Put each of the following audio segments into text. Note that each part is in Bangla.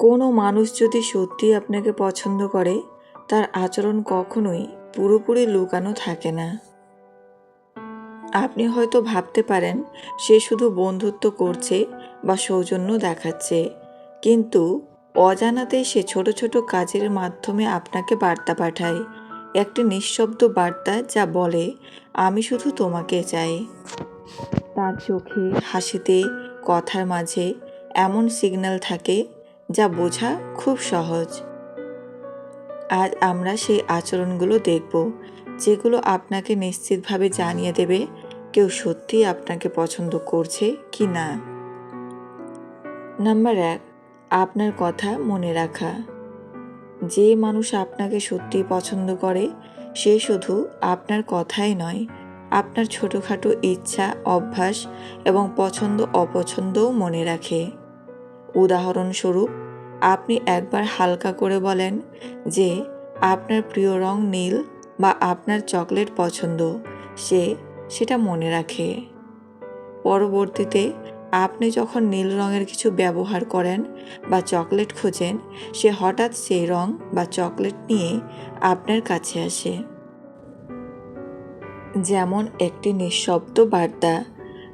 কোনো মানুষ যদি সত্যি আপনাকে পছন্দ করে, তার আচরণ কখনোই পুরোপুরি লুকানো থাকে না। আপনি হয়তো ভাবতে পারেন, সে শুধু বন্ধুত্ব করছে বা সৌজন্য দেখাচ্ছে, কিন্তু অজানাতেই সে ছোট ছোট কাজের মাধ্যমে আপনাকে বার্তা পাঠায়। একটি নিঃশব্দ বার্তা যা বলে, আমি শুধু তোমাকে চাই। তার চোখে, হাসিতে, কথার মাঝে এমন সিগন্যাল থাকে যা বোঝা খুব সহজ। আজ আমরা সেই আচরণগুলো দেখব, যেগুলো আপনাকে নিশ্চিতভাবে জানিয়ে দেবে কেউ সত্যিই আপনাকে পছন্দ করছে কি না। নাম্বার এক, আপনার কথা মনে রাখা। যে মানুষ আপনাকে সত্যিই পছন্দ করে, সে শুধু আপনার কথাই নয়, আপনার ছোটোখাটো ইচ্ছা, অভ্যাস এবং পছন্দ অপছন্দও মনে রাখে। উদাহরণস্বরূপ, আপনি একবার হালকা করে বলেন যে, আপনার প্রিয় রং নীল বা আপনার চকলেট পছন্দ। সে সেটা মনে রাখে। পরবর্তীতে, আপনি যখন নীল রঙের কিছু ব্যবহার করেন বা চকলেট খোঁজেন, সে হঠাৎ সেই রং বা চকলেট নিয়ে আপনার কাছে আসে। যেমন একটি নিঃশব্দ বার্তা।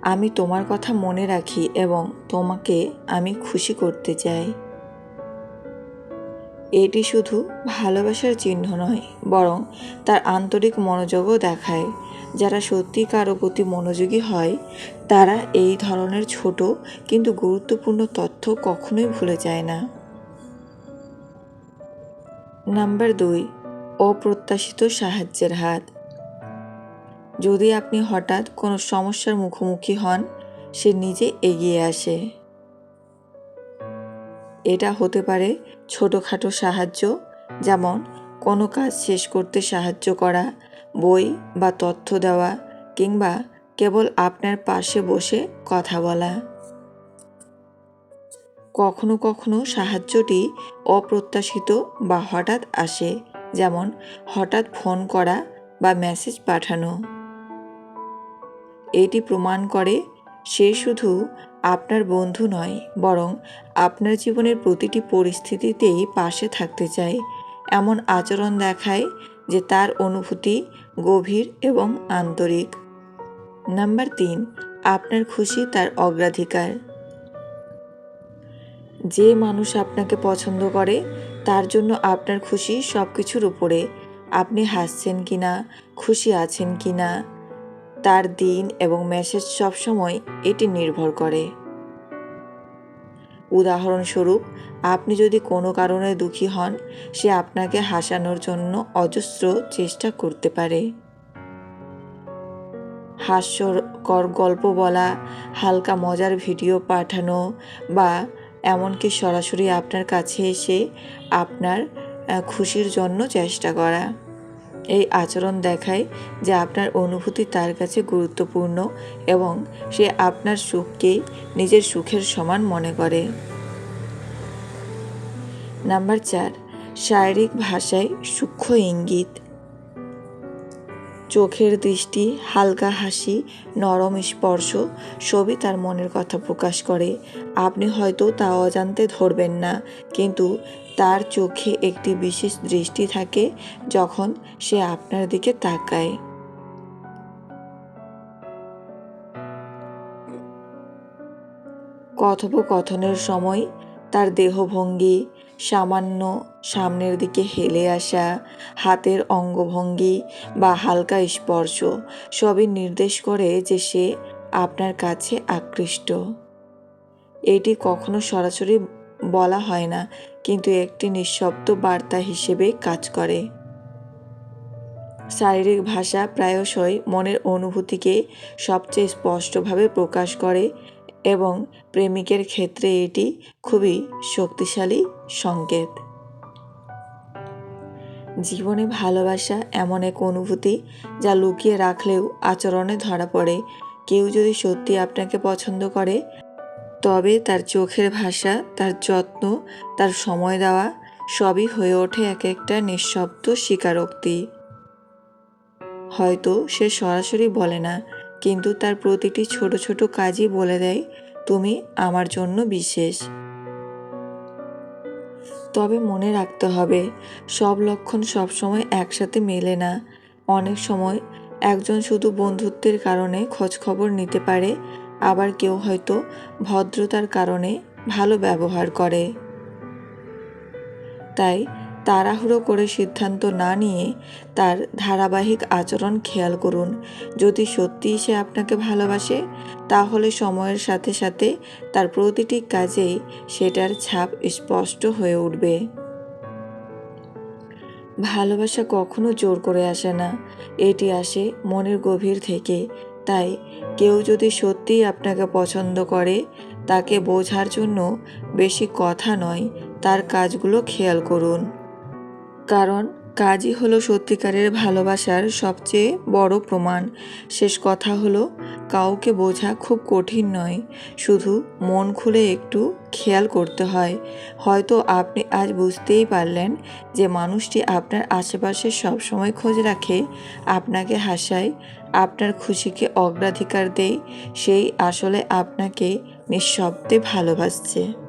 আমি তোমার কথা মনে রাখি এবং তোমাকে আমি খুশি করতে চাই। এটি শুধু ভালোবাসার চিহ্ন নয়, বরং তার আন্তরিক মনোযোগও দেখায়। যারা সত্যি কারও প্রতি মনোযোগী হয়, তারা এই ধরনের ছোট কিন্তু গুরুত্বপূর্ণ তথ্য কখনোই ভুলে যায় না। নাম্বার দুই, অপ্রত্যাশিত সাহায্যের হাত। যদি আপনি হঠাৎ কোনো সমস্যার মুখোমুখি হন, সে নিজে এগিয়ে আসে। এটা হতে পারে ছোটোখাটো সাহায্য, যেমন কোনো কাজ শেষ করতে সাহায্য করা, বই বা তথ্য দেওয়া, কিংবা কেবল আপনার পাশে বসে কথা বলা। কখনো কখনো সাহায্যটি অপ্রত্যাশিত বা হঠাৎ আসে, যেমন হঠাৎ ফোন করা বা মেসেজ পাঠানো। এটি প্রমাণ করে সে শুধু আপনার বন্ধু নয়, বরং আপনার জীবনের প্রতিটি পরিস্থিতিতেই পাশে থাকতে চায়। এমন আচরণ দেখায় যে তার অনুভূতি গভীর এবং আন্তরিক। নাম্বার তিন, আপনার খুশি তার অগ্রাধিকার। যে মানুষ আপনাকে পছন্দ করে, তার জন্য আপনার খুশি সব কিছুর উপরে। আপনি হাসছেন কি না খুশি আছেন কি না তার দিন এবং মেসেজ সবসময় এটি নির্ভর করে। উদাহরণস্বরূপ, আপনি যদি কোনো কারণে দুঃখী হন, সে আপনাকে হাসানোর জন্য অজস্র চেষ্টা করতে পারে। হাস্যকর গল্প বলা, হালকা মজার ভিডিও পাঠানো বা এমনকি সরাসরি আপনার কাছে এসে আপনার খুশির জন্য চেষ্টা করা। এই আচরণ দেখায় যে আপনার অনুভূতি তার কাছে গুরুত্বপূর্ণ এবং সে আপনার সুখকে নিজের সুখের সমান মনে করে। নাম্বার চার, শারীরিক ভাষায় সূক্ষ্ম ইঙ্গিত। চোখের দৃষ্টি, হালকা হাসি, নরম স্পর্শ, সবই তার মনের কথা প্রকাশ করে। আপনি হয়তো তা অজান্তে ধরবেন না, কিন্তু তার চোখে একটি বিশেষ দৃষ্টি থাকে যখন সে আপনার দিকে তাকায়। কথোপকথনের সময় তার দেহভঙ্গি, সামান্য সামনের দিকে হেলে আসা, হাতের অঙ্গভঙ্গি বা হালকা স্পর্শ সবই নির্দেশ করে যে সে আপনার কাছে আকৃষ্ট। এটি কখনো সরাসরি বলা হয় না, কিন্তু একটি নিঃশব্দ বার্তা হিসেবে কাজ করে। শারীরিক ভাষা প্রায়শই মনের অনুভূতিকে সবচেয়ে স্পষ্টভাবে প্রকাশ করে এবং প্রেমিকের ক্ষেত্রে এটি খুবই শক্তিশালী সংকেত। জীবনে ভালোবাসা এমন এক অনুভূতি যা লুকিয়ে রাখলেও আচরণে ধরা পড়ে। কেউ যদি সত্যি আপনাকে পছন্দ করে, তবে তার চোখের ভাষা, তার যত্ন, তার সময় দেওয়া সবই হয়ে ওঠে এক একটা নিঃশব্দ স্বীকারোক্তি। হয়তো সে সরাসরি বলে না কিন্তু তার প্রতিটি ছোট ছোট কাজই বলে দেয়, তুমি আমার জন্য বিশেষ। তবে মনে রাখতে হবে, সব লক্ষণ সবসময় একসাথে মেলে না। অনেক সময় একজন শুধু বন্ধুত্বের কারণে খোঁজখবর নিতে পারে, আবার কেউ হয়তো ভদ্রতার কারণে ভালো ব্যবহার করে। তাই তাড়াহুড়ো করে সিদ্ধান্ত না নিয়ে তার ধারাবাহিক আচরণ খেয়াল করুন। যদি সত্যিই সে আপনাকে ভালোবাসে, তাহলে সময়ের সাথে সাথে তার প্রতিটি কাজেই সেটার ছাপ স্পষ্ট হয়ে উঠবে। ভালোবাসা কখনো জোর করে আসে না। এটি আসে মনের গভীর থেকে। তাই কেউ যদি সত্যিই আপনাকে পছন্দ করে, তাকে বোঝার জন্য বেশি কথা নয়, তার কাজগুলো খেয়াল করুন। কারণ কাজই হলো সত্যিকারের ভালোবাসার সবচেয়ে বড় প্রমাণ। শেষ কথা হলো, কাউকে বোঝা খুব কঠিন নয়। শুধু মন খুলে একটু খেয়াল করতে হয়। হয়তো আপনি আজ বুঝতেই পারলেন যে মানুষটি আপনার আশেপাশে সবসময় খোঁজ রাখে, আপনাকে হাসায়, আপনার খুশিকে অগ্রাধিকার দেয়, সেই আসলে আপনাকে নিঃশব্দে ভালোবাসছে।